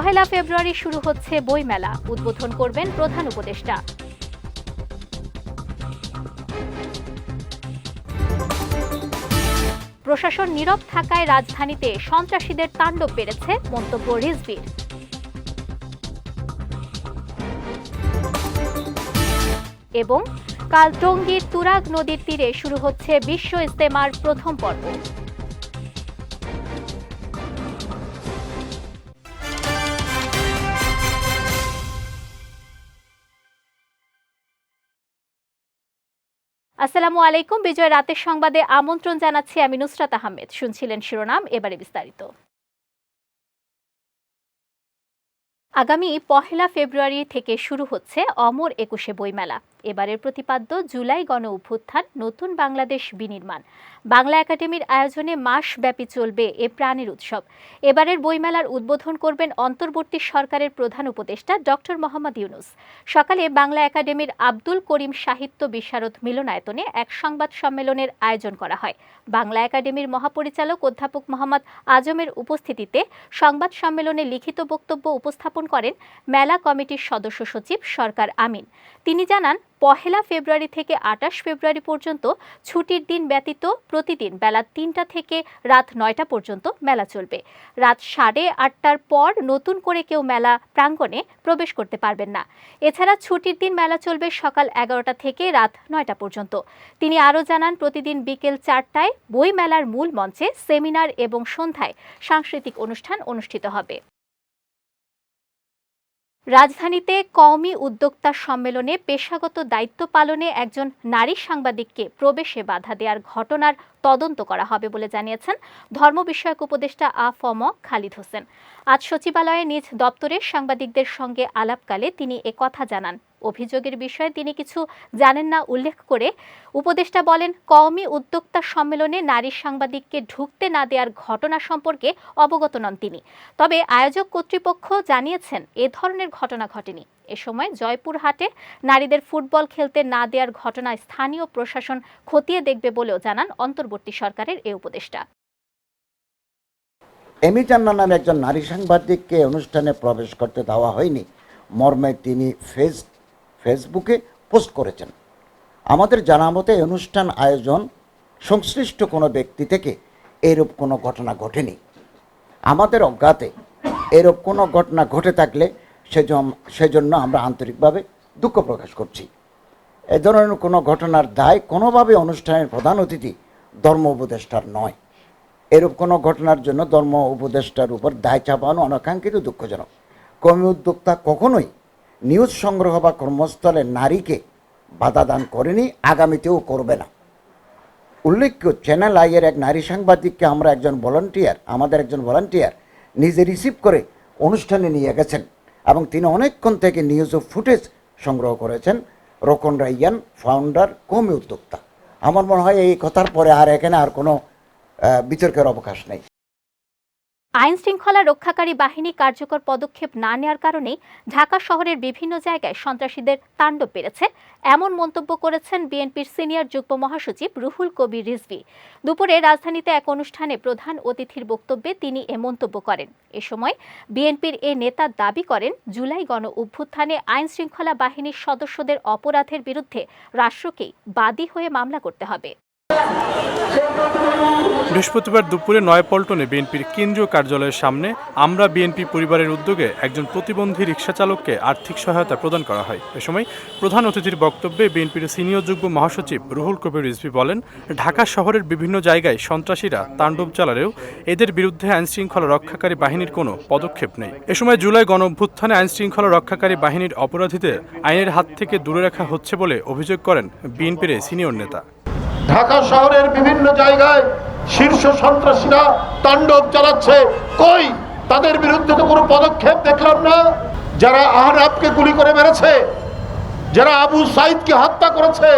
পহেলা ফেব্রুয়ারি শুরু হচ্ছে বইমেলা। উদ্বোধন করবেন প্রধান উপদেষ্টা। প্রশাসন নীরব থাকায় রাজধানীতে সন্ত্রাসীদের তাণ্ডব বেড়েছে, মন্তব্য রিজবির এবং কাল টঙ্গীর তুরাগ নদীর তীরে শুরু হচ্ছে বিশ্ব ইস্তেমার প্রথম পর্ব। আসসালামু আলাইকুম। বিজয় রাতের সংবাদে আমন্ত্রণ জানাচ্ছি আমি নুসরাত আহমেদ। শুনছিলেন শিরোনাম, এবারে বিস্তারিত। আগামী পহেলা ফেব্রুয়ারি থেকে শুরু হচ্ছে অমর একুশে বইমেলা। এবারের প্রতিপাদ্য, জুলাই গণ অভ্যুত্থান নতুন বাংলাদেশ বিনির্মাণ। বাংলা একাডেমির আয়োজনে মাসব্যাপী চলবে এ প্রাণের উৎসব। এবারের বইমেলার উদ্বোধন করবেন অন্তর্বর্তী সরকারের প্রধান উপদেষ্টা ডক্টর মোহাম্মদ ইউনুস। সকালে বাংলা একাডেমির আব্দুল করিম সাহিত্য বিশারদ মিলনায়তনে এক সংবাদ সম্মেলনের আয়োজন করা হয়। বাংলা একাডেমির মহাপরিচালক অধ্যাপক মোহাম্মদ আজমের উপস্থিতিতে সংবাদ সম্মেলনে লিখিত বক্তব্য উপস্থাপন করেন মেলা কমিটির সদস্য সচিব সরকার আমিন। তিনি জানান পহেলা ফেব্রুয়ারি থেকে আটাশ ফেব্রুয়ারি পর্যন্ত ছুটির দিন ব্যতীত প্রতিদিন বেলা তিনটা থেকে রাত নয়টা পর্যন্ত মেলা চলবে। রাত সাড়ে আটটার পর নতুন করে কেউ মেলা প্রাঙ্গণে প্রবেশ করতে পারবেন না। এছাড়া ছুটির দিন মেলা চলবে সকাল এগারোটা থেকে রাত নয়টা পর্যন্ত। তিনি আরও জানান, প্রতিদিন বিকেল চারটায় বই মেলার মূল মঞ্চে সেমিনার এবং সন্ধ্যায় সাংস্কৃতিক অনুষ্ঠান অনুষ্ঠিত হবে। রাজধানীতে কওমি উদ্যোক্তা সম্মেলনে পেশাগত দায়িত্ব পালনে একজন নারী সাংবাদিককে প্রবেশে বাধা দেওয়ার ঘটনার তদন্ত করা হবে বলে জানিয়েছেন ধর্ম বিষয়ক উপদেষ্টা আ ফম খালিদ হোসেন। আজ সচিবালয়ে নিজ দপ্তরের সাংবাদিকদের সঙ্গে আলাপকালে তিনি একথা জানান। অভিযোগের বিষয়ে তিনি কিছু জানেন না উল্লেখ করে উপদেষ্টা বলেন, কওমি উদ্যোক্তা সম্মেলনে নারী সাংবাদিককে ঢুকতে না দেওয়ার ঘটনা সম্পর্কে অবগত নন তিনি। তবে আয়োজক কর্তৃপক্ষ জানিয়েছেন, এ ধরনের ঘটনা ঘটেনি। এ সময় জয়পুরহাটে নারীদের ফুটবল খেলতে না দেওয়ার ঘটনা স্থানীয় প্রশাসন খতিয়ে দেখবে বলেও জানান অন্তর্বর্তী সরকারের এ উপদেষ্টা। এমি জান্না নামে একজন নারী সাংবাদিককে অনুষ্ঠানে প্রবেশ করতে দেওয়া হয়নি। মর্মে তিনি ফেস ফেসবুকে পোস্ট করেছেন। আমাদের জানা মতে অনুষ্ঠান আয়োজন সংশ্লিষ্ট কোনো ব্যক্তি থেকে এরূপ কোনো ঘটনা ঘটেনি। আমাদের অজ্ঞাতে এরূপ কোনো ঘটনা ঘটে থাকলে সেজন্য আমরা আন্তরিকভাবে দুঃখ প্রকাশ করছি। এ ধরনের কোনো ঘটনার দায় কোনোভাবে অনুষ্ঠানের প্রধান অতিথি ধর্ম উপদেষ্টার নয়। এরূপ কোনো ঘটনার জন্য ধর্ম উপদেষ্টার উপর দায় চাপানো অনাকাঙ্ক্ষিত দুঃখজনক। কর্মী উদ্যোক্তা কখনোই নিউজ সংগ্রহ বা কর্মস্থলে নারীকে বাধা দান করেনি, আগামীতেও করবে না। উল্লেখ্য চ্যানেল আইয়ের এক নারী সাংবাদিককে আমরা একজন ভলান্টিয়ার আমাদের একজন ভলান্টিয়ার নিজে রিসিভ করে অনুষ্ঠানে নিয়ে গেছেন এবং তিনি অনেকক্ষণ থেকে নিউজ ও ফুটেজ সংগ্রহ করেছেন। রোকন রাইয়ান ফাউন্ডার কমি উদ্যোক্তা। আমার মনে হয় এই কথার পরে আর এখানে আর কোনো বিতর্কের অবকাশ নেই। আইন শৃঙ্খলা রক্ষাকারী বাহিনী কার্যকর পদক্ষেপ না নেওয়ার কারণেই ঢাকা শহরের বিভিন্ন জায়গায় সন্ত্রাসীদের তাণ্ডব বেড়েছে। এমন মন্তব্য করেছেন বিএনপির সিনিয়র যুগ্ম মহাসচিব রুহুল কবির রিজভি। দুপুরে রাজধানীতে এক অনুষ্ঠানে প্রধান অতিথির বক্তব্যে তিনি এ মন্তব্য করেন। এ সময় বিএনপির এ নেতা দাবি করেন, জুলাই গণ অভ্যুত্থানে আইন শৃঙ্খলা বাহিনীর সদস্যদের অপরাধের বিরুদ্ধে রাষ্ট্রকেই বাদী হয়ে মামলা করতে হবে। বৃহস্পতিবার দুপুরে নয়পল্টনে বিএনপির কেন্দ্রীয় কার্যালয়ের সামনে আমরা বিএনপি পরিবারের উদ্যোগে একজন প্রতিবন্ধী রিক্সা চালককে আর্থিক সহায়তা প্রদান করা হয়। এ সময় প্রধান অতিথির বক্তব্যে বিএনপির সিনিয়র যুগ্ম মহাসচিব রুহুল কবির রিজভি বলেন, ঢাকা শহরের বিভিন্ন জায়গায় সন্ত্রাসীরা তাণ্ডব চালালেও এদের বিরুদ্ধে আইনশৃঙ্খলা রক্ষাকারী বাহিনীর কোনো পদক্ষেপ নেই। এ সময় জুলাই গণ অভ্যুত্থানে আইনশৃঙ্খলা রক্ষাকারী বাহিনীর অপরাধীদের আইনের হাত থেকে দূরে রাখা হচ্ছে বলে অভিযোগ করেন বিএনপির সিনিয়র নেতা। ঢাকা শহরের বিভিন্ন জায়গায় শীর্ষ সন্ত্রাসীরা তাণ্ডব চালাচ্ছে। কই? তাদের বিরুদ্ধে তো কোনো পদক্ষেপ দেখলাম না। যারা আহরাবকে গুলি করে মেরেছে, যারা আবু সাইদকে হত্যা করেছে,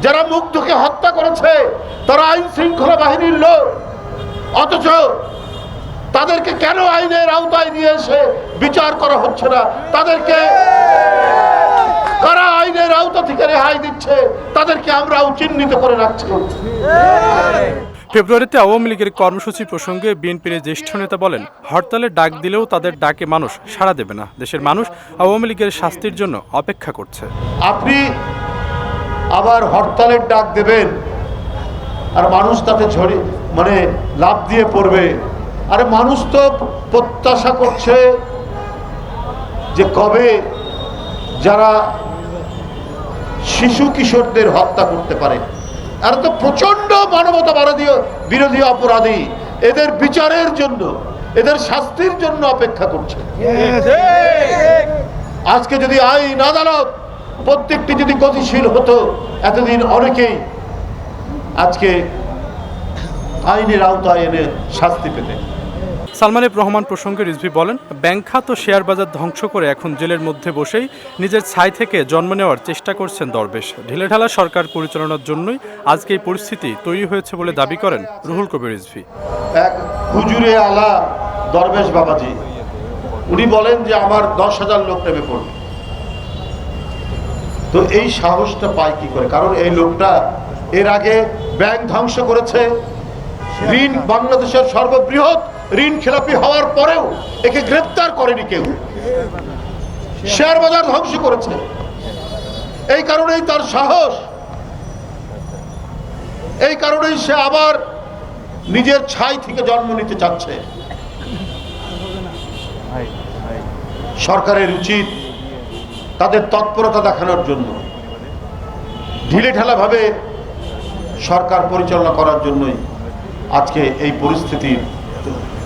যারা মুগ্ধকে হত্যা করেছে, তারা আইন শৃঙ্খলা বাহিনীর লোক। অথচ তাদেরকে কেন আইনের আওতায় নিয়ে এসে বিচার করা হচ্ছে না? তাদেরকে আইনের আওতা থেকে রেহাই দিচ্ছে তাদেরকে আমরাও চিহ্নিত করে রাখছি। ফেব্রুয়ারিতে আওয়ামী লীগের কর্মসূচি প্রসঙ্গে বিএনপির জ্যেষ্ঠ নেতা বলেন হরতালে ডাক দিলেও তাদের ডাকে মানুষ সাড়া দেবে না। দেশের মানুষ আওয়ামী লীগের শাস্তির জন্য অপেক্ষা করছে। আপনি আবার হরতালের ডাক দেবেন আর মানুষ তাতে ঝরে মানে লাভ দিয়ে পড়বে। আরে মানুষ তো প্রত্যাশা করছে যে কবে যারা শিশু কিশোরদের হত্যা করতে পারে। আর তো প্রচণ্ড মানবতা বিরোধী বিরোধী অপরাধী এদের বিচারের জন্য, এদের শাস্তির জন্য অপেক্ষা করছে। আজকে যদি আইন আদালত প্রত্যেকটি যদি গতিশীল হতো, এতদিন অনেকেই আজকে আইনের আওতায় এনে শাস্তি পেতেন। সালমান রহমান প্রসঙ্গে রিজভি বলেন, ব্যাংক খাত ও শেয়ার বাজার ধ্বংস করে এখন জেলের মধ্যে বসেই নিজের ছাই থেকে জন্ম নেওয়ার চেষ্টা করছেন দরবেশ। ঢিলেঢালা সরকার পরিচালনার জন্যই আজকে এই পরিস্থিতি তৈরি হয়েছে বলে দাবি করেন রুহুল কবির রিজভি। এক হুজুরে আলা দরবেশ বাবাজি। উনি বলেন যে, আমার দশ হাজার লোক নেমে পড়বে। তো এই সাহসটা পায় কি করে? কারণ এই লোকটা এর আগে ব্যাংক ধ্বংস করেছে। ঋণ বাংলাদেশের সর্ববৃহৎ ঋণ খেলাপি হওয়ার পরেও একে গ্রেপ্তার করেনি কেউ। শেয়ার বাজার ধ্বংস করেছে। এই কারণেই তার সাহস। এই কারণেই সে আবার নিজের ছাই থেকে জন্ম নিতে চাচ্ছে। সরকারের উচিত তাদের তৎপরতা দেখানোর জন্য ঢিলে ভাবে সরকার পরিচালনা করার জন্যই আজকে এই পরিস্থিতি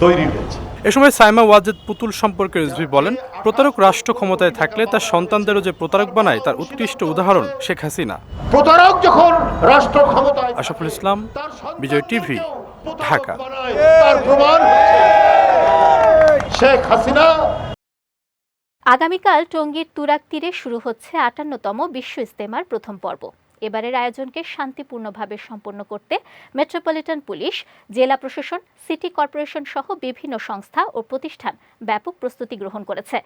তৈরি হয়েছে। এ সময় সাইমা ওয়াজেদ পুতুল সম্পর্কে রিজভি বলেন প্রতারক রাষ্ট্র ক্ষমতায় থাকলে তার সন্তানদেরও যে প্রতারক বানায় তার উৎকৃষ্ট উদাহরণ শেখ হাসিনা। প্রতারক যখন রাষ্ট্র ক্ষমতায় আশরাফুল ইসলাম বিজয় টিভি, ঢাকা। তার প্রমাণ শেখ হাসিনা। আগামীকাল টঙ্গীর তুরাক তীরে শুরু হচ্ছে আটান্নতম বিশ্ব ইস্তেমার প্রথম পর্ব। এবারের আয়োজনকে শান্তিপূর্ণভাবে সম্পন্ন করতে মেট্রোপলিটন পুলিশ, জেলা প্রশাসন, সিটি কর্পোরেশন সহ বিভিন্ন সংস্থা ও প্রতিষ্ঠান ব্যাপক প্রস্তুতি গ্রহণ করেছে।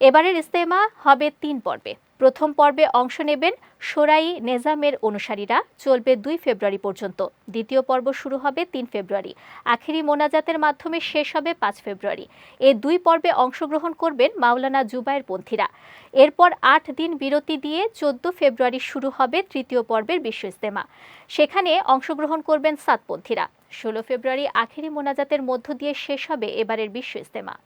এবারের ইস্তেমা হবে তিন পর্বে। প্রথম পর্বে অংশ নেবেন সোরাই নেজামের অনুসারীরা। চলবে দুই ফেব্রুয়ারি পর্যন্ত। দ্বিতীয় পর্ব শুরু হবে তিন ফেব্রুয়ারি। আখেরি মোনাজাতের মাধ্যমে শেষ হবে পাঁচ ফেব্রুয়ারি। এই দুই পর্বে অংশগ্রহণ করবেন মাওলানা জুবায়ের পন্থীরা। এরপর আট দিন বিরতি দিয়ে চোদ্দ ফেব্রুয়ারি শুরু হবে তৃতীয় পর্বের বিশ্ব ইস্তেমা সেখানে অংশগ্রহণ করবেন সাতপন্থীরা ষোলো ফেব্রুয়ারি আখেরি মোনাজাতের মধ্য দিয়ে শেষ হবে এবারের বিশ্ব ইস্তেমা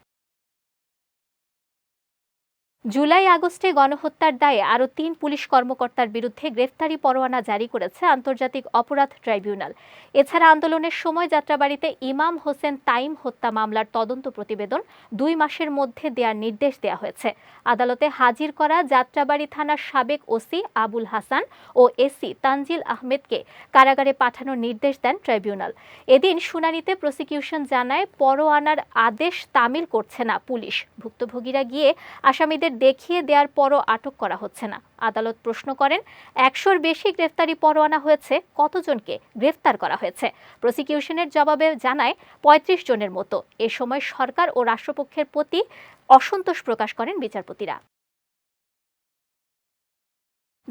জুলাই আগস্টে গণহত্যার দায়ে আরও তিন পুলিশ কর্মকর্তার বিরুদ্ধে গ্রেফতারি পরোয়ানা জারি করেছে আন্তর্জাতিক অপরাধ ট্রাইব্যুনাল। এছাড়া আন্দোলনের সময় যাত্রাবাড়িতে ইমাম হোসেন তাইম হত্যা মামলার তদন্ত প্রতিবেদন দুই মাসের মধ্যে দেওয়ার নির্দেশ দেওয়া হয়েছে। আদালতে হাজির করা যাত্রাবাড়ি থানার সাবেক ওসি আবুল হাসান ও এসি তানজিল আহমেদকে কারাগারে পাঠানোর নির্দেশ দেন ট্রাইব্যুনাল। এদিন শুনানিতে প্রসিকিউশন জানায়, পরোয়ানার আদেশ তামিল করছে না পুলিশ। ভুক্তভোগীরা গিয়ে আসামিদের দেখিয়ে দেওয়ার পরও আটক করা হচ্ছে না। আদালত প্রশ্ন করেন, একশোর বেশি গ্রেফতারি পরোয়ানা হয়েছে, কতজনকে গ্রেফতার করা হয়েছে? প্রসিকিউশনের জবাবে জানায়, পঁয়ত্রিশ জনের মতো। এ সময় সরকার ও রাষ্ট্রপক্ষের প্রতি অসন্তোষ প্রকাশ করেন বিচারপতিরা।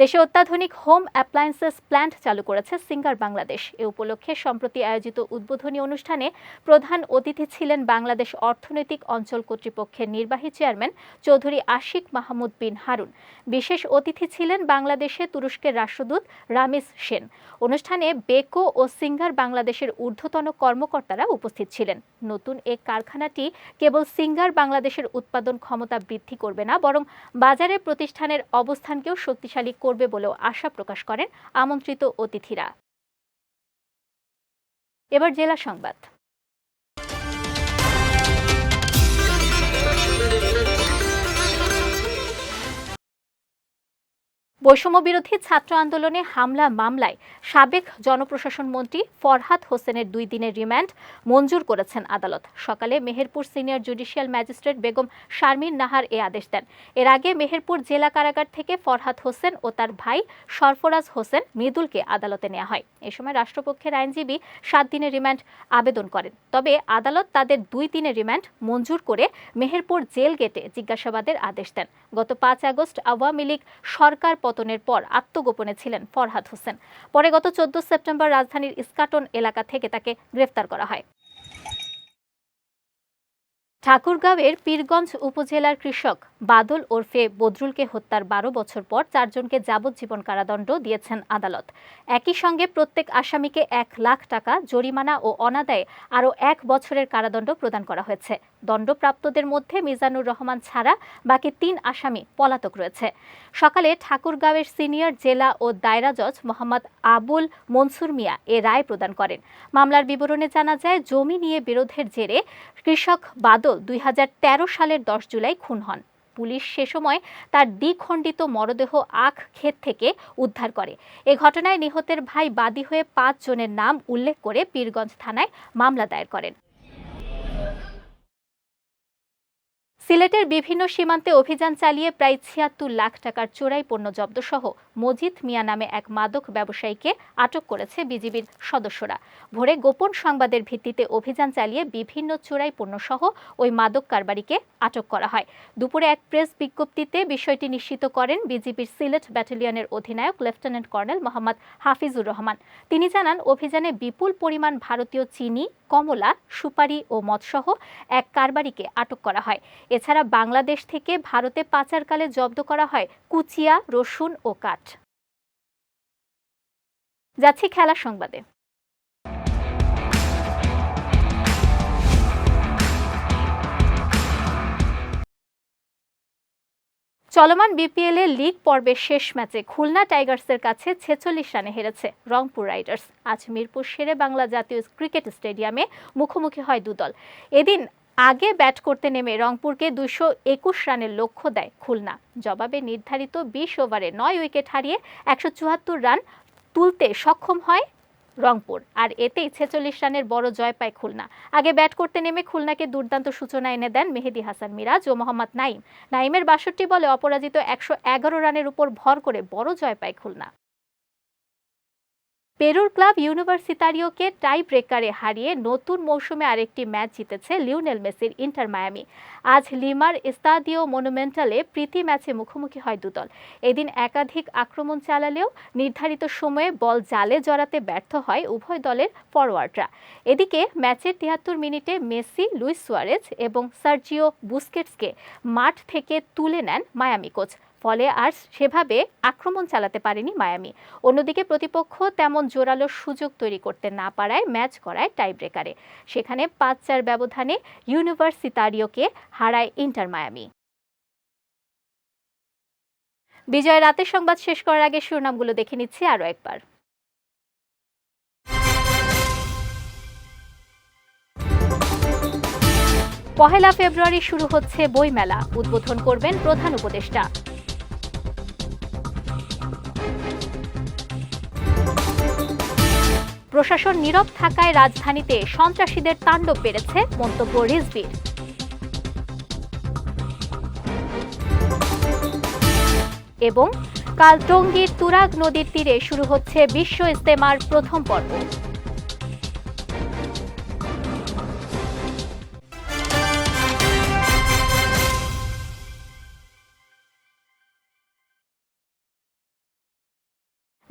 দেশে অত্যাধুনিক হোম অ্যাপ্লায়েন্সেস প্ল্যান্ট চালু করেছে সিঙ্গার বাংলাদেশ। এ উপলক্ষে সম্প্রতি আয়োজিত উদ্বোধনী অনুষ্ঠানে প্রধান অতিথি ছিলেন বাংলাদেশ অর্থনৈতিক অঞ্চল কর্তৃপক্ষের নির্বাহী চেয়ারম্যান চৌধুরী আশিক মাহমুদ বিন হারুন। বিশেষ অতিথি ছিলেন বাংলাদেশে তুরস্কের রাষ্ট্রদূত রামিস সেন। অনুষ্ঠানে বেকো ও সিঙ্গার বাংলাদেশের ঊর্ধ্বতন কর্মকর্তারা উপস্থিত ছিলেন। নতুন এ কারখানাটি কেবল সিঙ্গার বাংলাদেশের উৎপাদন ক্ষমতা বৃদ্ধি করবে না, বরং বাজারে প্রতিষ্ঠানের অবস্থানকেও শক্তিশালী করবে বলেও আশা প্রকাশ করেন আমন্ত্রিত অতিথিরা। এবার জেলা সংবাদ। বৈষম্য বিরোধী ছাত্র আন্দোলনে হামলা মামলায় সাবেক জনপ্রশাসন মন্ত্রী ফরহাদ হোসেনের দুই দিনের রিমান্ড মঞ্জুর করেছেন আদালত। সকালে Meherpur senior judicial magistrate Begum Sharmin Nahar এ আদেশ দেন। এর আগে মেহেরপুর জেলা কারাগার থেকে ফরহাদ হোসেন ও তার ভাই সরফরাজ হোসেন মৃদুলকে আদালতে নেওয়া হয়। এ সময় রাষ্ট্রপক্ষের আইনজীবী সাত দিনের রিমান্ড আবেদন করেন। তবে আদালত তাদের দুই দিনের রিমান্ড মঞ্জুর করে মেহেরপুর জেল গেটে জিজ্ঞাসাবাদের আদেশ দেন। গত পাঁচ আগস্ট আওয়ামী লীগ সরকার পতন পতনের পর আত্মগোপনে ছিলেন ফরহাদ হোসেন। পরে গত চোদ্দ সেপ্টেম্বর রাজধানীর ইস্কাটন এলাকা থেকে তাকে গ্রেফতার করা হয়। ঠাকুরগাঁওয়ের পীরগঞ্জ উপজেলার কৃষক বাদল ওরফে বদরুলকে হত্যার বারো বছর পর চারজনকে যাবজ্জীবন কারাদণ্ড দিয়েছেন আদালত। একই সঙ্গে প্রত্যেক আসামিকে এক লাখ টাকা জরিমানা ও অনাদায়ে আরও এক বছরের কারাদণ্ড প্রদান করা হয়েছে। দণ্ডপ্রাপ্তদের মধ্যে মিজানুর রহমান ছাড়া বাকি তিন আসামি পলাতক রয়েছে। সকালে ঠাকুরগাঁওয়ের সিনিয়র জেলা ও দায়রা জজ মোহাম্মদ আবুল মনসুর মিয়া এ রায় প্রদান করেন। মামলার বিবরণে জানা যায়, জমি নিয়ে বিরোধের জেরে কৃষক বাদল দুই হাজার তেরো সালের দশ জুলাই খুন হন। পুলিশ সে সময় তার দ্বিখণ্ডিত মরদেহ আখ ক্ষেত থেকে উদ্ধার করে। এ ঘটনায় নিহতের ভাই বাদী হয়ে পাঁচ জনের নাম উল্লেখ করে পীরগঞ্জ থানায় মামলা দায়ের করেন। সিলেটের বিভিন্ন সীমান্তে অভিযান চালিয়ে প্রায় ছিয়াত্তর লাখ টাকার চোরাই পণ্য জব্দসহ মজিদ মিয়া নামে এক মাদক ব্যবসায়ীকে আটক করেছে বিজিবির সদস্যরা। ভোরে গোপন সংবাদের ভিত্তিতে অভিযান চালিয়ে বিভিন্ন চোরাই পণ্যসহ ওই মাদক কারবারিকে আটক করা হয়। দুপুরে এক প্রেস বিজ্ঞপ্তিতে বিষয়টি নিশ্চিত করেন বিজিবির সিলেট ব্যাটালিয়নের অধিনায়ক লেফটেন্যান্ট কর্নেল মোহাম্মদ হাফিজুর রহমান। তিনি জানান, অভিযানে বিপুল পরিমাণ ভারতীয় চিনি, কমলা, সুপারি ও মদসহ এক কারবারিকে আটক করা হয়। এছাড়া বাংলাদেশ থেকে ভারতে পাচারকালে জব্দ করা হয় কুচিয়া, রসুন ও কাঠ। যাচ্ছি খেলা সংবাদে। চলমান বিপিএল এ লিগ পর্বের শেষ ম্যাচে খুলনা টাইগার্সের কাছে ছেচল্লিশ রানে হেরেছে রংপুর রাইডার্স। আজ মিরপুর শেরে বাংলা জাতীয় ক্রিকেট স্টেডিয়ামে মুখোমুখি হয় দুদল। এদিন আগে ব্যাট করতে নেমে রংপুরকে দুশো একুশ রানের লক্ষ্য দেয় খুলনা। জবাবে নির্ধারিত বিশ ওভারে নয় উইকেট হারিয়ে একশো চুয়াত্তর রান তুলতে সক্ষম হয় রংপুর, আর এতেই ছেচল্লিশ রানের বড় জয় পায় খুলনা। আগে ব্যাট করতে নেমে খুলনাকে দুর্দান্ত সূচনা এনে দেন মেহেদি হাসান মিরাজ ও মোহাম্মদ নাইম নাইমের বাষট্টি বলে অপরাজিত একশো এগারো রানের উপর ভর করে বড় জয় পায় খুলনা। পেরুর ক্লাব ইউনিভার্সিতারিওকে টাই ব্রেকারে হারিয়ে নতুন মৌসুমে আরেকটি ম্যাচ জিতেছে লিওনেল মেসির ইন্টার মায়ামি। আজ লিমার ইস্তাদিও মনুমেন্টালে প্রীতি ম্যাচে মুখোমুখি হয় দুদল এদিন একাধিক আক্রমণ চালালেও নির্ধারিত সময়ে বল জালে জড়াতে ব্যর্থ হয় উভয় দলের ফরওয়ার্ডরা এদিকে ম্যাচের তিয়াত্তর মিনিটে মেসি, লুইস সুয়ারেজ এবং সার্জিও বুস্কেটসকে মাঠ থেকে তুলে নেন মায়ামি কোচ। ফলে আর সেভাবে আক্রমণ চালাতে পারেনি মায়ামি। অন্যদিকে প্রতিপক্ষ তেমন জোরালো সুযোগ তৈরি করতে না পারায় ম্যাচ করায় টাইব্রেকারে। সেখানে পাঁচ চার ব্যবধানে ইউনিভার্সিতারিওকে হারায় ইন্টার মায়ামি। বিজয় রাতের সংবাদ শেষ করার আগে শিরোনামগুলো দেখে নিচ্ছি আরও একবার। পহেলা ফেব্রুয়ারি শুরু হচ্ছে বইমেলা। উদ্বোধন করবেন প্রধান উপদেষ্টা। প্রশাসন নীরব থাকায় রাজধানীতে সন্ত্রাসীদের তাণ্ডব বেড়েছে, মন্তব্য রিজভির। এবং কাল টঙ্গীর তুরাগ নদীর তীরে শুরু হচ্ছে বিশ্ব ইজতেমার প্রথম পর্ব।